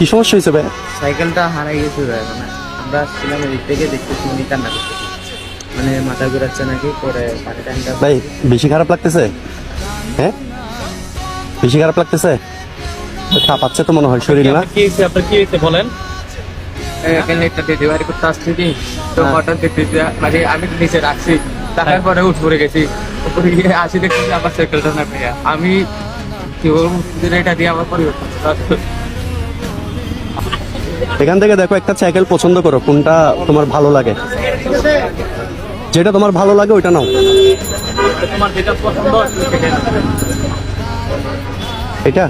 কি সমস্যা হয়েছে ভাই? সাইকেলটা হারাই গেছে ভাই মানে আমরা আসছিলাম এদিক থেকে দেখতেছি উনি কান্না করতেছে। মানে মাথা ঘুরাচ্ছে নাকি পরে পানি টানিটা ভাই বেশি খারাপ লাগতেছে? হ্যাঁ বেশি খারাপ লাগতেছে? কাঁপাচ্ছে তো মনে হয় শরীর না? কি হয়েছে? আপনার কি হয়েছে বলেন? এখানে একটা ডেলিভারি করতে আসছি কি তো হ্যাঁ। হঠাৎ দেখতেছি মানে আমি নিচে রাখছি। টাকার পরে উঠে পড়ে গেছি। উপরে গিয়ে আসি দেখতেছি আমার সাইকেলটা না ভাইয়া। আমি কি বলব এটা দিয়ে আমার পরিবর্তন। এখান থেকে দেখো একটা সাইকেল পছন্দ করো কোনটা তোমার ভালো লাগে। যেটা তোমার ভালো লাগে ওইটা নাও। এটা?